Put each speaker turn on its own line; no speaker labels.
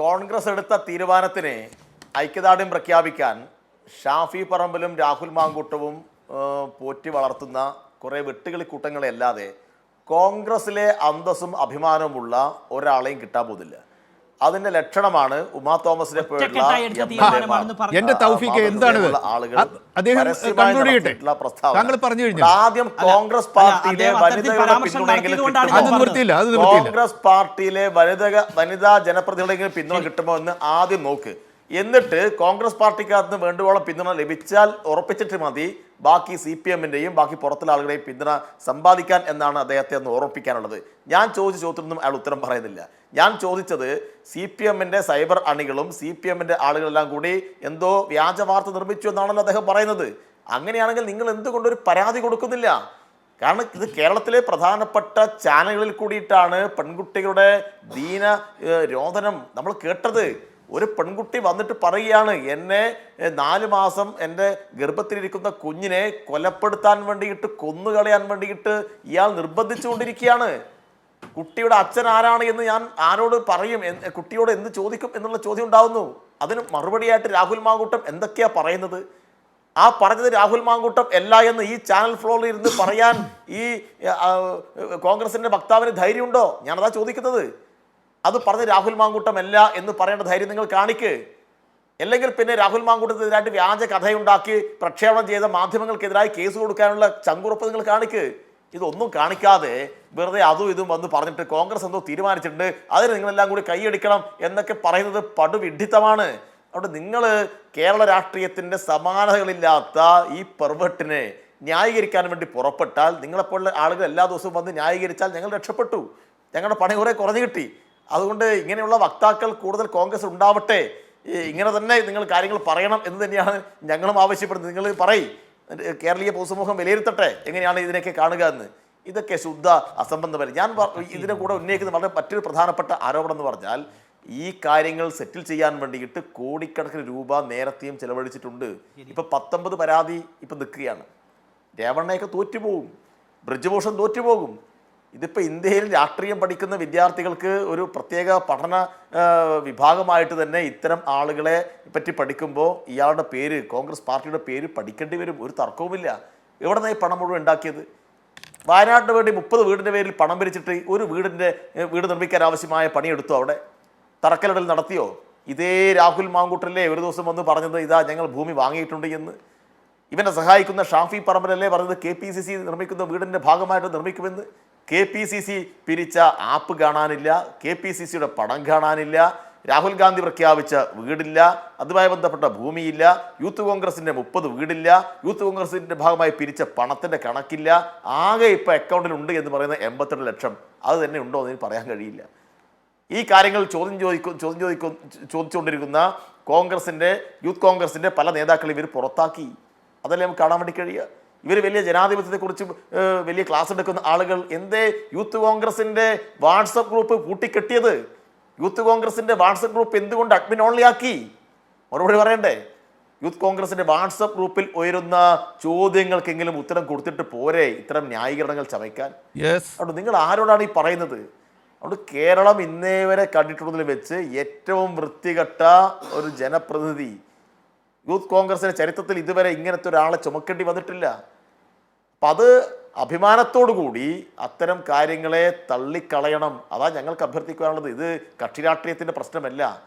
കോൺഗ്രസ് എടുത്ത തീരുമാനത്തിന് ഐക്യദാർഢ്യം പ്രഖ്യാപിക്കാൻ ഷാഫി പറമ്പിലും രാഹുൽ മാങ്കൂട്ടവും പോറ്റി വളർത്തുന്ന കുറേ വെട്ടുകളി കൂട്ടങ്ങളെ അല്ലാതെ കോൺഗ്രസിലെ അന്തസ്സും അഭിമാനവുമുള്ള ഒരാളെയും കിട്ടാൻ പോകുന്നില്ല. അതിന്റെ ലക്ഷണമാണ് ഉമാ തോമസിനെ പോലുള്ള.
എന്റെ തൗഫീഖ്
എന്താണ്? ആളുകൾ
അദ്ദേഹം കൺക്ലൂഡ് ചെയ്യട്ടെ
നടത്തിയിട്ടുള്ള
താങ്കൾ പറഞ്ഞു കഴിഞ്ഞു.
ആദ്യം കോൺഗ്രസ് പാർട്ടിയിലെ വനിതകളുടെ പിന്തുണയെങ്കിലും കോൺഗ്രസ് പാർട്ടിയിലെ വനിത വനിതാ ജനപ്രതിനിധികളെങ്കിലും പിന്തുണ കിട്ടുമോ എന്ന് ആദ്യം നോക്ക്. എന്നിട്ട് കോൺഗ്രസ് പാർട്ടിക്കകത്ത് വേണ്ടുവോളം പിന്തുണ ലഭിച്ചാൽ ഉറപ്പിച്ചിട്ട് മതി. ബാക്കി സി പി എമ്മിന്റെയും ബാക്കി പുറത്തുള്ള ആളുകളെയും പിന്തുണ സമ്പാദിക്കാൻ എന്നാണ് അദ്ദേഹത്തെ ഒന്ന് ഉറപ്പിക്കാനുള്ളത് ഞാൻ ചോദിച്ച ചോദ്യത്തിനൊന്നും അയാൾ ഉത്തരം പറയുന്നില്ല. ഞാൻ ചോദിച്ചത് സി പി എമ്മിന്റെ സൈബർ അണികളും സി പി എമ്മിന്റെ ആളുകളെല്ലാം കൂടി എന്തോ വ്യാജ വാർത്ത നിർമ്മിച്ചു എന്നാണല്ലോ അദ്ദേഹം പറയുന്നത്. അങ്ങനെയാണെങ്കിൽ നിങ്ങൾ എന്തുകൊണ്ട് ഒരു പരാതി കൊടുക്കുന്നില്ല? കാരണം ഇത് കേരളത്തിലെ പ്രധാനപ്പെട്ട ചാനലുകളിൽ കൂടിയിട്ടാണ് പെൺകുട്ടികളുടെ ദീന രോധനം നമ്മൾ കേട്ടത്. ഒരു പെൺകുട്ടി വന്നിട്ട് പറയുകയാണ് എന്നെ നാല് മാസം എന്റെ ഗർഭത്തിലിരിക്കുന്ന കുഞ്ഞിനെ കൊലപ്പെടുത്താൻ വേണ്ടിയിട്ട് കൊന്നുകളയാൻ വേണ്ടിയിട്ട് ഇയാൾ നിർബന്ധിച്ചുകൊണ്ടിരിക്കുകയാണ്. കുട്ടിയുടെ അച്ഛൻ ആരാണ് എന്ന് ഞാൻ ആരോട് പറയും കുട്ടിയോട് എന്ത് ചോദിക്കും എന്നുള്ള ചോദ്യം ഉണ്ടാവുന്നു. അതിന് മറുപടിയായിട്ട് രാഹുൽ മാങ്കൂട്ടം എന്തൊക്കെയാ പറയുന്നത്? ആ പറഞ്ഞത് രാഹുൽ മാങ്കൂട്ടം അല്ല എന്ന് ഈ ചാനൽ ഫ്ലോറിൽ ഇരുന്ന് പറയാൻ ഈ കോൺഗ്രസിന്റെ വക്താവിന് ധൈര്യമുണ്ടോ? ഞാനതാ ചോദിക്കുന്നത്. അത് പറഞ്ഞ് രാഹുൽ മാങ്കൂട്ടമല്ല എന്ന് പറയേണ്ട ധൈര്യം നിങ്ങൾ കാണിക്ക്. അല്ലെങ്കിൽ പിന്നെ രാഹുൽ മാങ്കൂട്ടത്തിനെതിരായിട്ട് വ്യാജ കഥയുണ്ടാക്കി പ്രക്ഷേപണം ചെയ്ത മാധ്യമങ്ങൾക്കെതിരായി കേസ് കൊടുക്കാനുള്ള ചങ്കുറപ്പ് നിങ്ങൾ കാണിക്ക്. ഇതൊന്നും കാണിക്കാതെ വെറുതെ അതും ഇതും വന്ന് പറഞ്ഞിട്ട് കോൺഗ്രസ് എന്തോ തീരുമാനിച്ചിട്ടുണ്ട് അതിന് നിങ്ങളെല്ലാം കൂടി കൈയടിക്കണം എന്നൊക്കെ പറയുന്നത് പടുവിഡിത്തമാണ്. അവിടെ നിങ്ങൾ കേരള രാഷ്ട്രീയത്തിന്റെ സമാനതകളില്ലാത്ത ഈ പെർവെട്ടിനെ ന്യായീകരിക്കാൻ വേണ്ടി പുറപ്പെട്ടാൽ നിങ്ങളെപ്പോലുള്ള ആളുകൾ എല്ലാ ദിവസവും വന്ന് ന്യായീകരിച്ചാൽ ഞങ്ങൾ രക്ഷപ്പെട്ടു. ഞങ്ങളുടെ പണി കുറേ കുറഞ്ഞു കിട്ടി. അതുകൊണ്ട് ഇങ്ങനെയുള്ള വക്താക്കൾ കൂടുതൽ കോൺഗ്രസ് ഉണ്ടാവട്ടെ. ഇങ്ങനെ തന്നെ നിങ്ങൾ കാര്യങ്ങൾ പറയണം എന്ന് തന്നെയാണ് ഞങ്ങളും ആവശ്യപ്പെടുന്നത്. നിങ്ങൾ പറയും. കേരളീയ പൊതുസമൂഹം വിലയിരുത്തട്ടെ. എങ്ങനെയാണ് ഇതിനൊക്കെ കാണുക എന്ന്. ഇതൊക്കെ ശുദ്ധ അസംബന്ധമല്ല. ഞാൻ ഇതിനെ കൂടെ ഉന്നയിക്കുന്ന വളരെ മറ്റൊരു പ്രധാനപ്പെട്ട ആരോപണം എന്ന് പറഞ്ഞാൽ ഈ കാര്യങ്ങൾ സെറ്റിൽ ചെയ്യാൻ വേണ്ടിയിട്ട് കോടിക്കണക്കിന് രൂപ നേരത്തെയും ചെലവഴിച്ചിട്ടുണ്ട്. ഇപ്പൊ പത്തൊമ്പത് പരാതി ഇപ്പൊ നിൽക്കുകയാണ്. രേവണ്ണയൊക്കെ തോറ്റുപോകും. ബ്രിജ്ഭൂഷൺ തോറ്റുപോകും. ഇതിപ്പോൾ ഇന്ത്യയിൽ രാഷ്ട്രീയം പഠിക്കുന്ന വിദ്യാർത്ഥികൾക്ക് ഒരു പ്രത്യേക പഠന വിഭാഗമായിട്ട് തന്നെ ഇത്തരം ആളുകളെ പറ്റി പഠിക്കുമ്പോൾ ഇയാളുടെ പേര് കോൺഗ്രസ് പാർട്ടിയുടെ പേര് പഠിക്കേണ്ടി വരും. ഒരു തർക്കവുമില്ല. എവിടെ നിന്നാണ് ഈ പണം മുഴുവൻ ഉണ്ടാക്കിയത്? വയനാട്ടിന് വേണ്ടി മുപ്പത് വീടിന്റെ പേരിൽ പണം പിരിച്ചിട്ട് ഒരു വീടിന്റെ വീട് നിർമ്മിക്കാൻ ആവശ്യമായ പണിയെടുത്തു അവിടെ? തറക്കലിടൽ നടത്തിയോ? ഇതേ രാഹുൽ മാങ്കൂട്ടല്ലേ ഒരു ദിവസം വന്ന് പറഞ്ഞത് ഇതാ ഞങ്ങൾ ഭൂമി വാങ്ങിയിട്ടുണ്ട് എന്ന്. ഇവനെ സഹായിക്കുന്ന ഷാഫി പറമ്പലല്ലേ പറഞ്ഞത് കെ പി സി സി നിർമ്മിക്കുന്ന വീടിന്റെ ഭാഗമായിട്ട് നിർമ്മിക്കുമെന്ന്. കെ പി സി സി പിരിച്ച ആപ്പ് കാണാനില്ല കെ പി സി സിയുടെ പണം കാണാനില്ല രാഹുൽ ഗാന്ധി പ്രഖ്യാപിച്ച വീടില്ല അതുമായി ബന്ധപ്പെട്ട ഭൂമിയില്ല യൂത്ത് കോൺഗ്രസിന്റെ മുപ്പത് വീടില്ല യൂത്ത് കോൺഗ്രസിന്റെ ഭാഗമായി പിരിച്ച പണത്തിന്റെ കണക്കില്ല ആകെ ഇപ്പോൾ അക്കൗണ്ടിൽ ഉണ്ട് എന്ന് പറയുന്ന എൺപത്തെട്ട് ലക്ഷം. അത് തന്നെ ഉണ്ടോ എന്ന് പറയാൻ കഴിയില്ല. ഈ കാര്യങ്ങൾ ചോദ്യം ചോദിക്കും ചോദ്യം ചോദിക്കും ചോദിച്ചുകൊണ്ടിരിക്കുന്ന കോൺഗ്രസിന്റെ യൂത്ത് കോൺഗ്രസിന്റെ പല നേതാക്കളും ഇവർ പുറത്താക്കി. അതല്ലേ നമുക്ക് കാണാൻ വേണ്ടി കഴിയുക? ഇവർ വലിയ ജനാധിപത്യത്തെക്കുറിച്ച് വലിയ ക്ലാസ് എടുക്കുന്ന ആളുകൾ എന്തേ യൂത്ത് കോൺഗ്രസിന്റെ വാട്സപ്പ് ഗ്രൂപ്പ് കൂട്ടിക്കെട്ടിയത് യൂത്ത് കോൺഗ്രസിന്റെ വാട്സപ്പ് ഗ്രൂപ്പ് എന്തുകൊണ്ട് അഡ്മിൻ ഓൺലി ആക്കി മറുപടി പറയണ്ടേ? യൂത്ത് കോൺഗ്രസിന്റെ വാട്സപ്പ് ഗ്രൂപ്പിൽ ഉയരുന്ന ചോദ്യങ്ങൾക്കെങ്കിലും ഉത്തരം കൊടുത്തിട്ട് പോരെ ഇത്തരം ന്യായീകരണങ്ങൾ ചമയ്ക്കാൻ? അതുകൊണ്ട് നിങ്ങൾ ആരോടാണ് ഈ പറയുന്നത്? അതുകൊണ്ട് കേരളം ഇന്നേ വരെ കണ്ടിട്ടുള്ളതിൽ വെച്ച് ഏറ്റവും വൃത്തികെട്ട ഒരു ജനപ്രതിനിധി യൂത്ത് കോൺഗ്രസിന്റെ ചരിത്രത്തിൽ ഇതുവരെ ഇങ്ങനത്തെ ഒരാളെ ചുമക്കേണ്ടി വന്നിട്ടില്ല. അപ്പം അത് അഭിമാനത്തോടു കൂടി അത്തരം കാര്യങ്ങളെ തള്ളിക്കളയണം. അതാ ഞങ്ങൾക്ക് അഭ്യർത്ഥിക്കാനുള്ളത്. ഇത് കക്ഷി രാഷ്ട്രീയത്തിന്റെ പ്രശ്നമല്ല.